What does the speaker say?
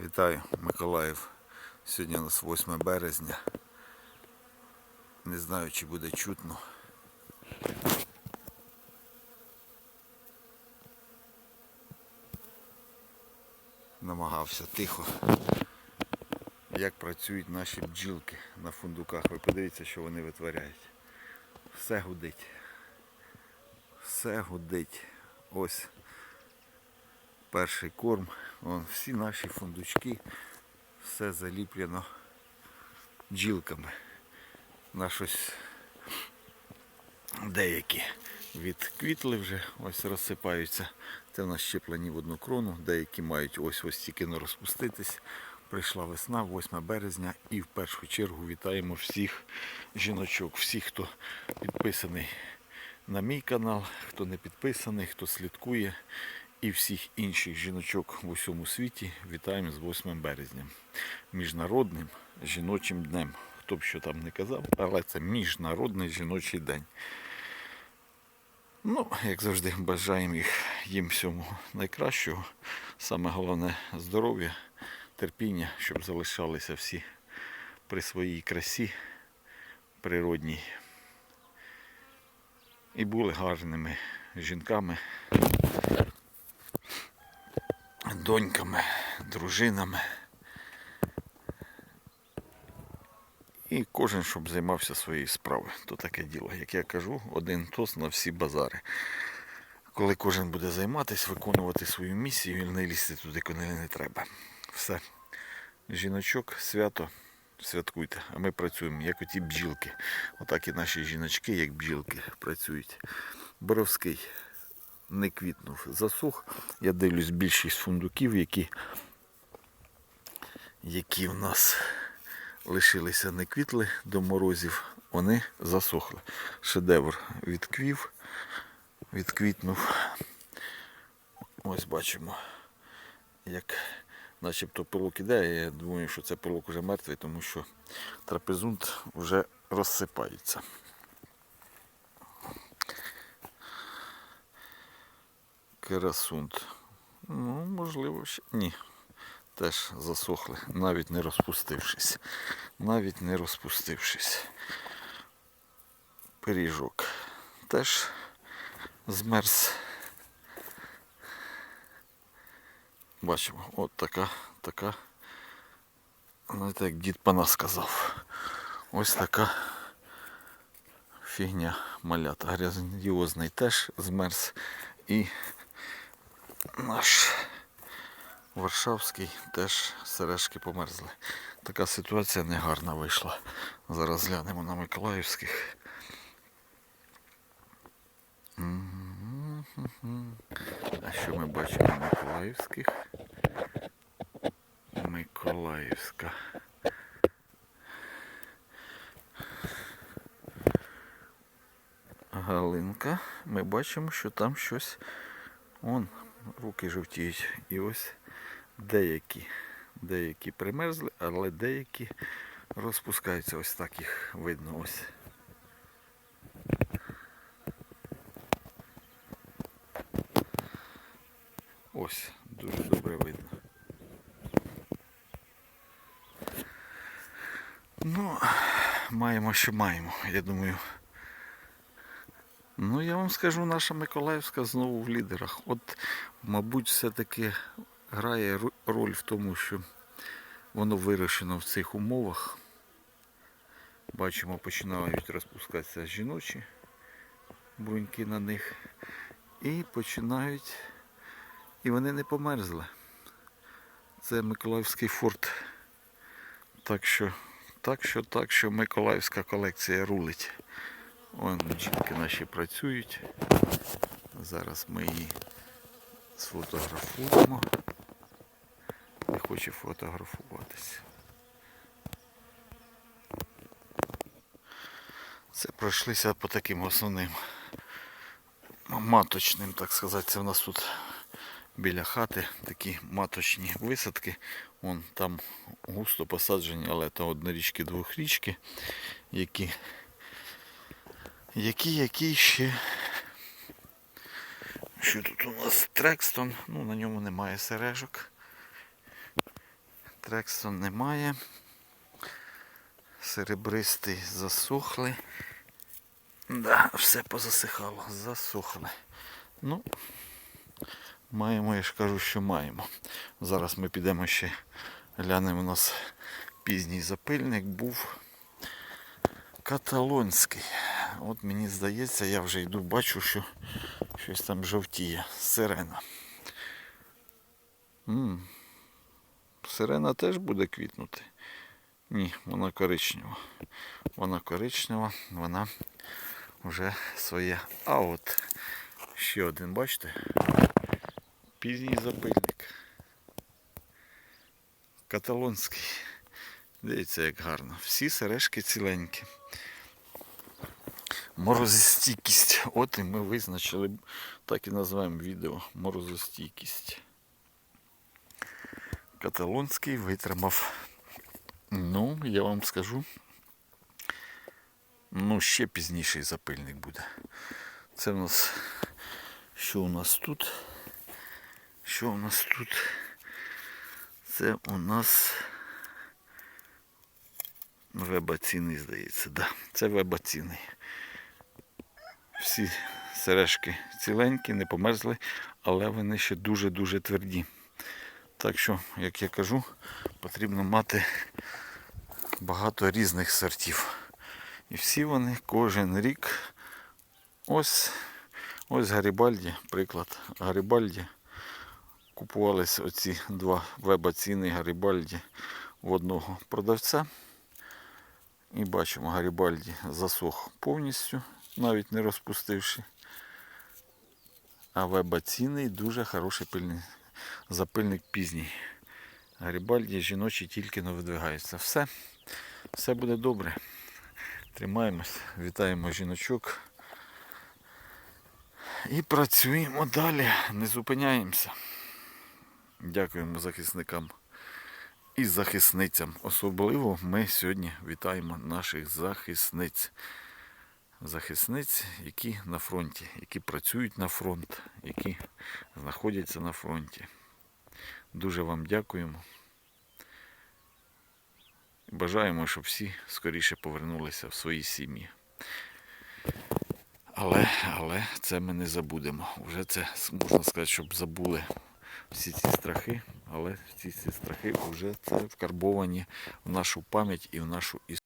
Вітаю, Миколаїв. Сьогодні у нас 8 березня. Не знаю, чи буде чутно. Намагався тихо. Як працюють наші бджілки на фундуках. Ви подивіться, що вони витворяють. Все гудить. Все гудить. Ось перший корм. Вон, всі наші фундучки, все заліплено бджілками. На щось деякі відквітли вже, ось розсипаються. Це в нас щеплені в одну крону, деякі мають ось ось тільки не розпуститись. Прийшла весна, 8 березня, і в першу чергу вітаємо всіх жіночок, всіх, хто підписаний на мій канал, хто не підписаний, хто слідкує, і всіх інших жіночок в усьому світі вітаємо з 8 березня. Міжнародним жіночим днем. Хто б що там не казав, але це міжнародний жіночий день. Ну, як завжди, бажаємо їх їм всьому найкращого. Саме головне здоров'я, терпіння, щоб залишалися всі при своїй красі природній. І були гарними жінками, доньками, дружинами. І кожен, щоб займався своєю справою. То таке діло. Як я кажу, один тост на всі базари. Коли кожен буде займатися, виконувати свою місію і не лізти туди, куди не треба. Все. Жіночок, свято, святкуйте. А ми працюємо, як оті бджілки. Отак і наші жіночки, як бджілки, працюють. Боровський не квітнув, засух. Я дивлюсь більшість фундуків, які, які в нас лишилися не квітли до морозів, вони засохли. Шедевр відквів, відквітнув. Ось бачимо, як начебто пилок іде. Я думаю, що це пилок вже мертвий, тому що трапезунт вже розсипається. Керасунт. Ну, можливо, ще. Ні. Теж засохли, навіть не розпустившись. Навіть не розпустившись. Пиріжок теж змерз. Бачимо, от така, така, знаєте, як дід пана сказав. Ось така фігня малята. Грандіозний теж змерз. І наш Варшавський теж сережки померзли. Така ситуація негарна вийшла. Зараз глянемо на Миколаївських. А що ми бачимо Миколаївських? Миколаївська. Галинка. Ми бачимо, що там щось. Он, руки жовтіють. І ось деякі, деякі примерзли, але деякі розпускаються. Ось так їх видно. Ось. Ось, дуже добре видно. Ну, маємо, що маємо, я думаю. Ну, я вам скажу, наша Миколаївська знову в лідерах. От, мабуть, все-таки грає роль в тому, що воно вирощено в цих умовах. Бачимо, починають розпускатися жіночі бруньки на них. І починають. І вони не померзли. Це Миколаївський форт. Так що, так що, так що Миколаївська колекція рулить. Вон жінки наші працюють. Зараз ми її сфотографуємо. Не хоче фотографуватися. Це пройшлися по таким основним маточним, так сказати. Це в нас тут біля хати такі маточні висадки. Вон там густо посаджені, але то однорічки, двохрічки, які, які, які ще Що тут у нас Трекстон? Ну, на ньому немає сережок. Трексон немає. Серебристий засохли. Да, все позасихало, засохли. Ну, маємо, я ж кажу, що маємо. Зараз ми підемо ще глянемо. У нас пізній запильник був каталонський. От мені здається, я вже йду, бачу, що щось там жовтіє. Сирена. м Сирена теж буде квітнути. Ні, вона коричнева. Вона коричнева, вона вже своє. А от ще один, бачите? Пізній запильник. Каталонський. Дивіться, як гарно. Всі сережки ціленькі. Морозостійкість. От і ми визначили, так і називаємо відео. Морозостійкість. Каталонський витримав. Ну, я вам скажу. Ну, ще пізніший запильник буде. Це в нас. Що у нас тут? Що у нас тут? Це у нас вебаційний, здається, да. Це вебаційний. Всі сережки ціленькі, не померзли, але вони ще дуже-дуже тверді. Так що, як я кажу, потрібно мати багато різних сортів. І всі вони кожен рік. Ось ось Гарібальді, приклад. Гарібальді. Купувались оці два веба-ціни Гарібальді в одного продавця. І бачимо, Гарібальді засох повністю, навіть не розпустивши. А веба-цінний дуже хороший пильний, запильник пізній. Гарібальді жіночі тільки не видвигаються. Все, все буде добре. Тримаємось, вітаємо жіночок. І працюємо далі, не зупиняємося. Дякуємо захисникам і захисницям. Особливо ми сьогодні вітаємо наших захисниць. Захисниць, які на фронті, які працюють на фронт, які знаходяться на фронті. Дуже вам дякуємо. Бажаємо, щоб всі скоріше повернулися в свої сім'ї. Але, але це ми не забудемо. Вже це можна сказати, щоб забули всі ці страхи, але всі ці страхи вже це вкарбовані в нашу пам'ять і в нашу історію.